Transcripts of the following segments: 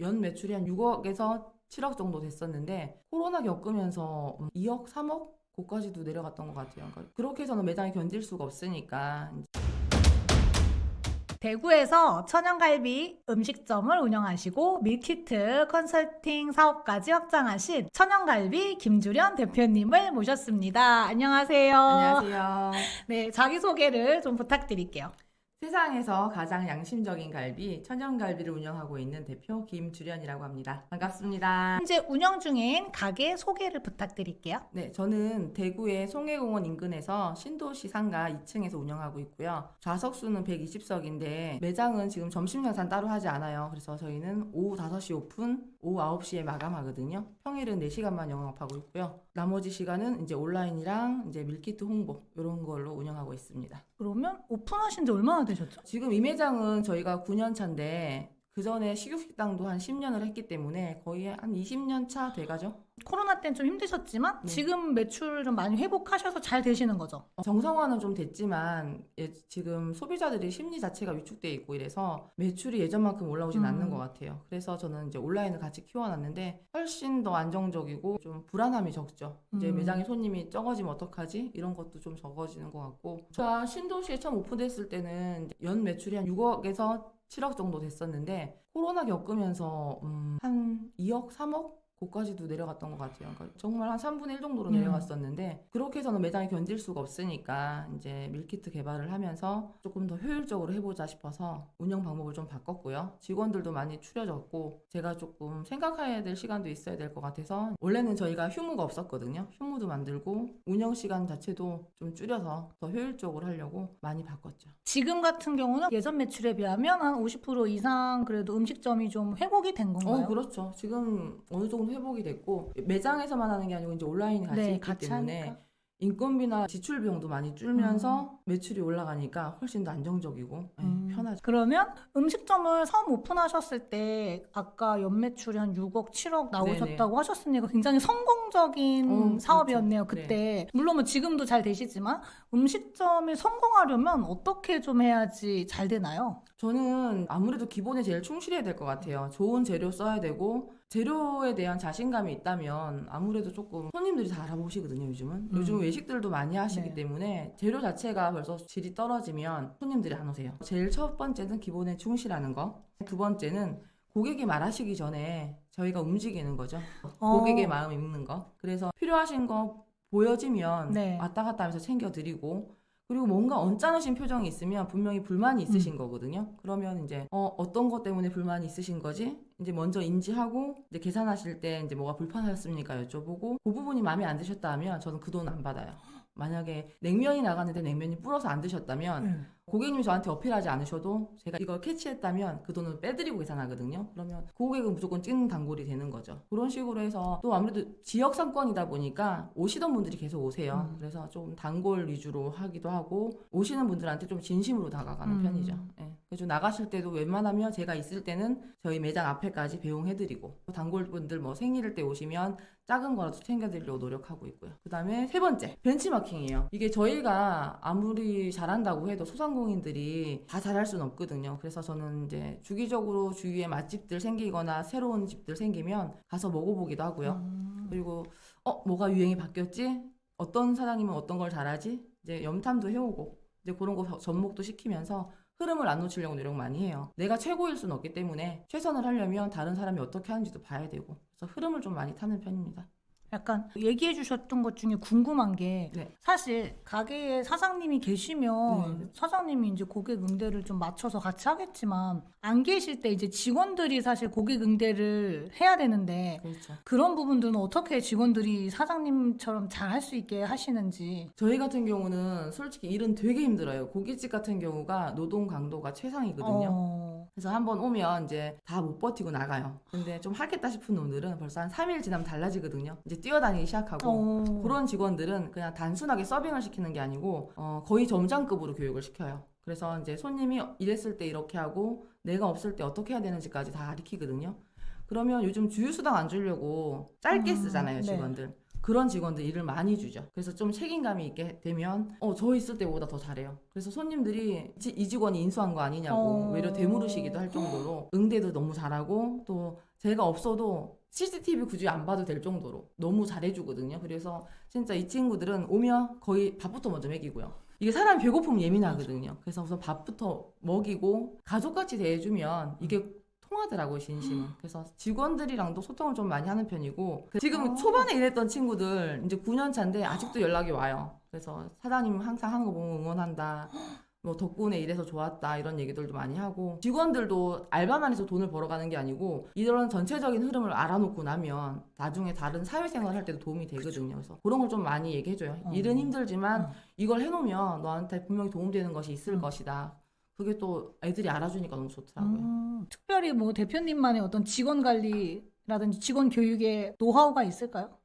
연 매출이 한 6억에서 7억 정도 됐었는데 코로나 겪으면서 음, 2억, 3억 고까지도 내려갔던 것 같아요. 그러니까 그렇게 해서는 매장이 견딜 수가 없으니까 대구에서 천연갈비 음식점을 운영하시고 밀키트 컨설팅 사업까지 확장하신 천연갈비 김주련 대표님을 모셨습니다. 안녕하세요. 안녕하세요. 네, 자기소개를 좀 부탁드릴게요. 세상에서 가장 양심적인 갈비, 천연갈비를 운영하고 있는 대표 김주련이라고 합니다. 반갑습니다. 현재 운영 중인 가게 소개를 부탁드릴게요. 네, 저는 대구의 송해공원 인근에서 신도시 상가 2층에서 운영하고 있고요. 좌석 수는 120석인데 매장은 지금 점심 장사 따로 하지 않아요. 그래서 저희는 오후 5시 오픈, 오후 9시에 마감하거든요. 평일은 4시간만 영업하고 있고요. 나머지 시간은 이제 온라인이랑 이제 밀키트 홍보 이런 걸로 운영하고 있습니다. 그러면 오픈하신 지 얼마나 되셨죠? 지금 이 매장은 저희가 9년 차인데 그 전에 식육식당도 한 10년을 했기 때문에 거의 한 20년 차 돼가죠. 코로나 때는 좀 힘드셨지만 네. 지금 매출 좀 많이 회복하셔서 잘 되시는 거죠? 어, 정상화는 좀 됐지만 예, 지금 소비자들의 심리 자체가 위축돼 있고 이래서 매출이 예전만큼 올라오진 음. 않는 것 같아요. 그래서 저는 이제 온라인을 같이 키워놨는데 훨씬 더 안정적이고 좀 불안함이 적죠. 이제 음. 매장에 손님이 적어지면 어떡하지? 이런 것도 좀 적어지는 것 같고 제가 신도시에 처음 오픈됐을 때는 연 매출이 한 6억에서 7억 정도 됐었는데 코로나 겪으면서 음, 한 2억, 3억 고까지도 내려갔던 것 같아요. 그러니까 정말 한 3분의 1 정도로 음. 내려갔었는데 그렇게 해서는 매장이 견딜 수가 없으니까 이제 밀키트 개발을 하면서 조금 더 효율적으로 해보자 싶어서 운영 방법을 좀 바꿨고요. 직원들도 많이 추려졌고 제가 조금 생각해야 될 시간도 있어야 될 것 같아서 원래는 저희가 휴무가 없었거든요. 휴무도 만들고 운영 시간 자체도 좀 줄여서 더 효율적으로 하려고 많이 바꿨죠. 지금 같은 경우는 예전 매출에 비하면 한 50% 이상 그래도 음식점이 좀 회복이 된 건가요? 어, 그렇죠. 지금 어느 정도 회복이 됐고 매장에서만 하는 게 아니고 이제 온라인이 같이 네, 있기 같이 때문에 하니까. 인건비나 지출 비용도 많이 줄면서 매출이 올라가니까 훨씬 더 안정적이고 네, 음. 편하죠. 그러면 음식점을 처음 오픈하셨을 때 아까 연매출이 한 6억, 7억 나오셨다고 하셨으니까 굉장히 성공적인 어, 그렇죠. 사업이었네요. 네. 그때 물론 뭐 지금도 잘 되시지만 음식점이 성공하려면 어떻게 좀 해야지 잘 되나요? 저는 아무래도 기본에 제일 충실해야 될 것 같아요. 좋은 재료 써야 되고 재료에 대한 자신감이 있다면 아무래도 조금 손님들이 다 알아보시거든요, 요즘은. 음. 요즘 외식들도 많이 하시기 네. 때문에 재료 자체가 벌써 질이 떨어지면 손님들이 안 오세요. 제일 첫 번째는 기본에 충실하는 거. 두 번째는 고객이 말하시기 전에 저희가 움직이는 거죠. 어. 고객의 마음 읽는 거. 그래서 필요하신 거 보여지면 네. 왔다 갔다 하면서 챙겨드리고 그리고 뭔가 언짢으신 표정이 있으면 분명히 불만이 있으신 거거든요. 그러면 이제 어, 어떤 것 때문에 불만이 있으신 거지? 이제 먼저 인지하고 이제 계산하실 때 이제 뭐가 불편하셨습니까 여쭤보고 그 부분이 마음에 안 드셨다 하면 저는 그 돈 안 받아요. 만약에 냉면이 나갔는데 냉면이 불어서 안 드셨다면 음. 고객님이 저한테 어필하지 않으셔도 제가 이걸 캐치했다면 그 돈을 빼드리고 계산하거든요. 그러면 그 고객은 무조건 찐 단골이 되는 거죠. 그런 식으로 해서 또 아무래도 지역 상권이다 보니까 오시던 분들이 계속 오세요. 음. 그래서 좀 단골 위주로 하기도 하고 오시는 분들한테 좀 진심으로 다가가는 음. 편이죠. 예. 그래서 나가실 때도 웬만하면 제가 있을 때는 저희 매장 앞에까지 배웅해드리고 단골분들 뭐 생일 때 오시면 작은 거라도 챙겨드리려고 노력하고 있고요. 그 다음에 세 번째, 벤치마킹이에요. 이게 저희가 아무리 잘한다고 해도 소상공 인들이 다 잘할 수는 없거든요. 그래서 저는 이제 주기적으로 주위에 맛집들 생기거나 새로운 집들 생기면 가서 먹어보기도 하고요. 음. 그리고 어 뭐가 유행이 바뀌었지? 어떤 사장님은 어떤 걸 잘하지? 이제 염탐도 해오고 이제 그런 거 접목도 시키면서 흐름을 안 놓치려고 노력 많이 해요. 내가 최고일 수는 없기 때문에 최선을 하려면 다른 사람이 어떻게 하는지도 봐야 되고 그래서 흐름을 좀 많이 타는 편입니다. 약간 얘기해 주셨던 것 중에 궁금한 게 네. 사실 가게에 사장님이 계시면 네. 사장님이 이제 고객 응대를 좀 맞춰서 같이 하겠지만 안 계실 때 이제 직원들이 사실 고객 응대를 해야 되는데 그렇죠. 그런 부분들은 어떻게 직원들이 사장님처럼 잘 할 수 있게 하시는지 저희 같은 경우는 솔직히 일은 되게 힘들어요. 고깃집 같은 경우가 노동 강도가 최상이거든요. 어, 그래서 한 번 오면 이제 다 못 버티고 나가요. 근데 좀 하겠다 싶은 놈들은 벌써 한 3일 지나면 달라지거든요. 이제 뛰어다니기 시작하고 어. 그런 직원들은 그냥 단순하게 서빙을 시키는 게 아니고 어, 거의 점장급으로 교육을 시켜요. 그래서 이제 손님이 일했을 때 이렇게 하고 내가 없을 때 어떻게 해야 되는지까지 다 가르치거든요. 그러면 요즘 주휴수당 안 주려고 짧게 음, 쓰잖아요, 네. 직원들. 그런 직원들 일을 많이 주죠. 그래서 좀 책임감이 있게 되면 어, 저 있을 때보다 더 잘해요. 그래서 손님들이 지- 이 직원이 인수한 거 아니냐고 어. 외려 되물으시기도 할 정도로 응대도 너무 잘하고 또 제가 없어도 CCTV 굳이 안 봐도 될 정도로 너무 잘해주거든요. 그래서 진짜 이 친구들은 오면 거의 밥부터 먼저 먹이고요. 이게 사람이 배고프면 예민하거든요. 그래서 우선 밥부터 먹이고 가족같이 대해주면 이게 통하더라고요, 진심은. 그래서 직원들이랑도 소통을 좀 많이 하는 편이고 그 지금 아. 초반에 일했던 친구들 이제 9년 차인데 아직도 연락이 와요. 그래서 사장님 항상 하는 거 보면 응원한다. 뭐 덕분에 일해서 좋았다 이런 얘기들도 많이 하고 직원들도 알바만 해서 돈을 벌어가는 게 아니고 이런 전체적인 흐름을 알아놓고 나면 나중에 다른 사회생활 할 때도 도움이 되거든요. 그래서 그런 걸 좀 많이 얘기해줘요. 어. 일은 힘들지만 어. 이걸 해놓으면 너한테 분명히 도움되는 것이 있을 음. 것이다. 그게 또 애들이 알아주니까 너무 좋더라고요. 음, 특별히 뭐 대표님만의 어떤 직원 관리라든지 직원 교육의 노하우가 있을까요?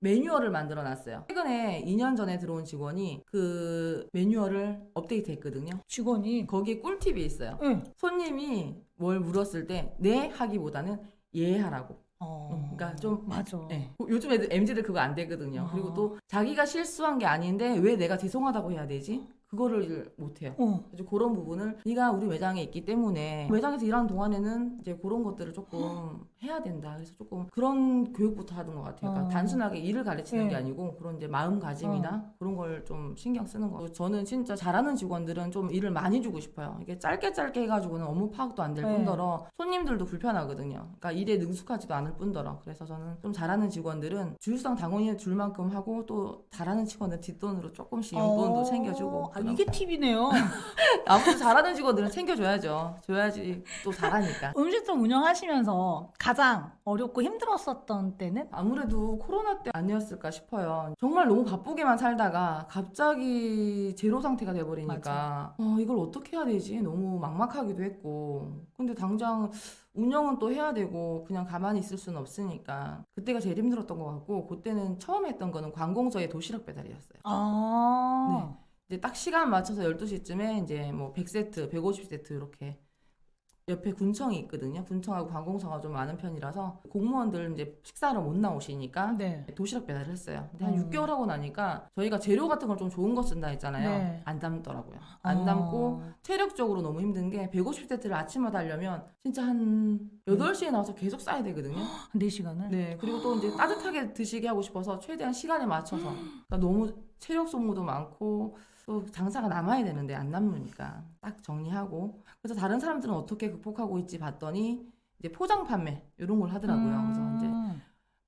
매뉴얼을 만들어 놨어요. 최근에 2년 전에 들어온 직원이 그 매뉴얼을 업데이트 했거든요. 직원이 거기에 꿀팁이 있어요. 응. 손님이 뭘 물었을 때 네 하기보다는 예 하라고. 어, 그러니까 좀 맞아. 네. 요즘 애들 MZ들 그거 안 되거든요. 아. 그리고 또 자기가 실수한 게 아닌데 왜 내가 죄송하다고 해야 되지? 그거를 못 해요. 어. 그래서 그런 부분을 네가 우리 매장에 있기 때문에 매장에서 일하는 동안에는 이제 그런 것들을 조금 해야 된다. 그래서 조금 그런 교육부터 하는 것 같아요. 그러니까 어. 단순하게 일을 가르치는 게 네. 아니고 그런 이제 마음가짐이나 그런 걸 좀 신경 쓰는 거. 같아요. 저는 진짜 잘하는 직원들은 좀 일을 많이 주고 싶어요. 이게 짧게 짧게 해가지고는 업무 파악도 안 될 네. 뿐더러 손님들도 불편하거든요. 그러니까 일에 능숙하지도 않을 뿐더러. 그래서 저는 좀 잘하는 직원들은 주유상 당원이 줄 만큼 하고 또 잘하는 직원은 뒷돈으로 조금씩 용돈도 어, 챙겨주고. 아, 이게 팁이네요. 아무튼 잘하는 직원들은 챙겨줘야죠. 줘야지 또 잘하니까. 음식점 운영하시면서 가장 어렵고 힘들었었던 때는? 아무래도 코로나 때 아니었을까 싶어요. 정말 너무 바쁘게만 살다가 갑자기 제로 상태가 돼버리니까 어, 이걸 어떻게 해야 되지? 너무 막막하기도 했고. 근데 당장 운영은 또 해야 되고 그냥 가만히 있을 수는 없으니까 그때가 제일 힘들었던 것 같고 그때는 처음 했던 거는 관공서의 도시락 배달이었어요. 아. 이제 딱 시간 맞춰서 12시쯤에 이제 뭐 100세트, 150세트 이렇게 옆에 군청이 있거든요. 군청하고 관공서가 좀 많은 편이라서 공무원들 이제 식사를 못 나오시니까 네. 도시락 배달을 했어요. 근데 한 음. 6개월 하고 나니까 저희가 재료 같은 걸 좀 좋은 거 쓴다 했잖아요. 네. 안 담더라고요. 안 어. 담고 체력적으로 너무 힘든 게 150세트를 아침마다 하려면 진짜 한 8시에 나와서 계속 싸야 되거든요. 한 4시간을? 네. 그리고 또 이제 따뜻하게 드시게 하고 싶어서 최대한 시간에 맞춰서 그러니까 너무 체력 소모도 많고 또 장사가 남아야 되는데 안 남으니까 딱 정리하고 그래서 다른 사람들은 어떻게 극복하고 있지 봤더니 이제 포장 판매 이런 걸 하더라고요. 그래서 이제 음.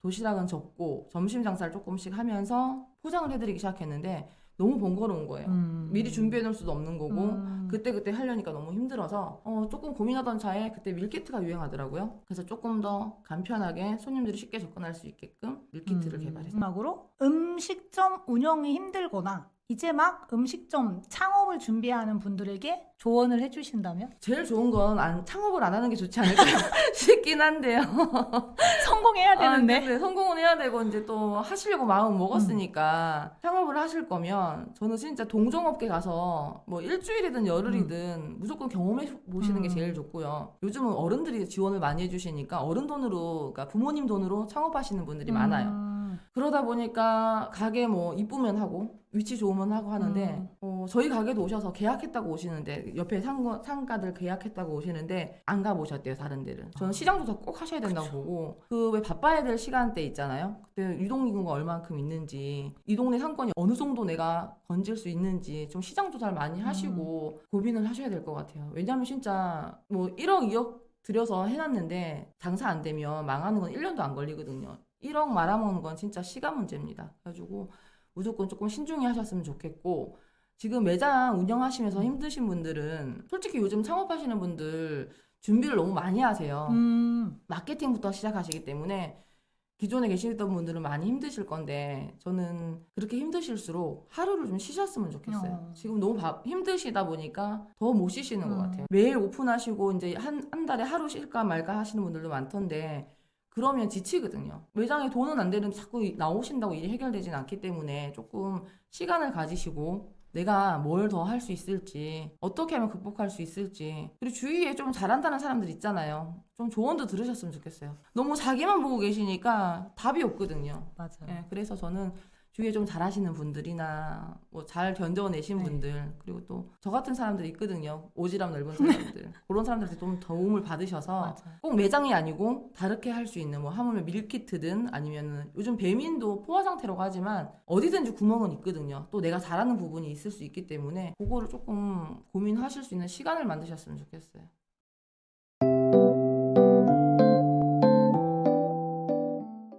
도시락은 접고 점심 장사를 조금씩 하면서 포장을 해드리기 시작했는데 너무 번거로운 거예요. 음. 미리 준비해 놓을 수도 없는 거고 음. 그때 그때 하려니까 너무 힘들어서 어, 조금 고민하던 차에 그때 밀키트가 유행하더라고요. 그래서 조금 더 간편하게 손님들이 쉽게 접근할 수 있게끔 밀키트를 음. 개발했어요. 마지막으로 음식점 운영이 힘들거나 이제 막 음식점 창업을 준비하는 분들에게 조언을 해주신다면 제일 좋은 건 안, 창업을 안 하는 게 좋지 않을까 싶긴 한데요. 성공해야 되는데 아, 근데 성공은 해야 되고 이제 또 하시려고 마음 먹었으니까 창업을 하실 거면 저는 진짜 동종업계 가서 뭐 일주일이든 열흘이든 무조건 경험해 보시는 게 음. 제일 좋고요. 요즘은 어른들이 지원을 많이 해주시니까 어른 돈으로 그러니까 부모님 돈으로 창업하시는 분들이 많아요. 음. 그러다 보니까 가게 뭐 이쁘면 하고 위치 좋으면 하고 하는데 음. 어, 저희 가게도 오셔서 계약했다고 오시는데 옆에 상가, 상가들 계약했다고 오시는데 안 가보셨대요 다른 데를. 저는 시장 조사 꼭 하셔야 된다고 보고 그 왜 바빠야 될 시간대 있잖아요? 그때 유동인구가 얼만큼 있는지 이 동네 상권이 어느 정도 내가 건질 수 있는지 좀 시장 조사를 많이 하시고 고민을 하셔야 될 것 같아요. 왜냐하면 진짜 뭐 1억 2억 들여서 해놨는데 장사 안 되면 망하는 건 1년도 안 걸리거든요 1억 말아먹는 건 진짜 시간 문제입니다 그래가지고 무조건 조금 신중히 하셨으면 좋겠고 지금 매장 운영하시면서 힘드신 분들은 솔직히 요즘 창업하시는 분들 준비를 너무 많이 하세요. 음. 마케팅부터 시작하시기 때문에 기존에 계시던 분들은 많이 힘드실 건데 저는 그렇게 힘드실수록 하루를 좀 쉬셨으면 좋겠어요. 어. 지금 너무 바- 힘드시다 보니까 더 못 쉬시는 것 음. 같아요. 매일 오픈하시고 이제 한, 한 달에 하루 쉴까 말까 하시는 분들도 많던데 그러면 지치거든요. 매장에 돈은 안 되는데 자꾸 이- 나오신다고 일이 해결되진 않기 때문에 조금 시간을 가지시고 내가 뭘 더 할 수 있을지, 어떻게 하면 극복할 수 있을지, 그리고 주위에 좀 잘한다는 사람들 있잖아요. 좀 조언도 들으셨으면 좋겠어요. 너무 자기만 보고 계시니까 답이 없거든요. 맞아요. 예, 그래서 저는 주위에 좀 잘하시는 분들이나 뭐 잘 견뎌내신 네. 분들 그리고 또 저 같은 사람들이 있거든요. 오지랖 넓은 사람들 그런 사람들한테 좀 도움을 받으셔서 맞아요. 꼭 매장이 아니고 다르게 할 수 있는 뭐 하물며 밀키트든 아니면은 요즘 배민도 포화 상태라고 하지만 어디든지 구멍은 있거든요. 또 내가 잘하는 부분이 있을 수 있기 때문에 그거를 조금 고민하실 수 있는 시간을 만드셨으면 좋겠어요.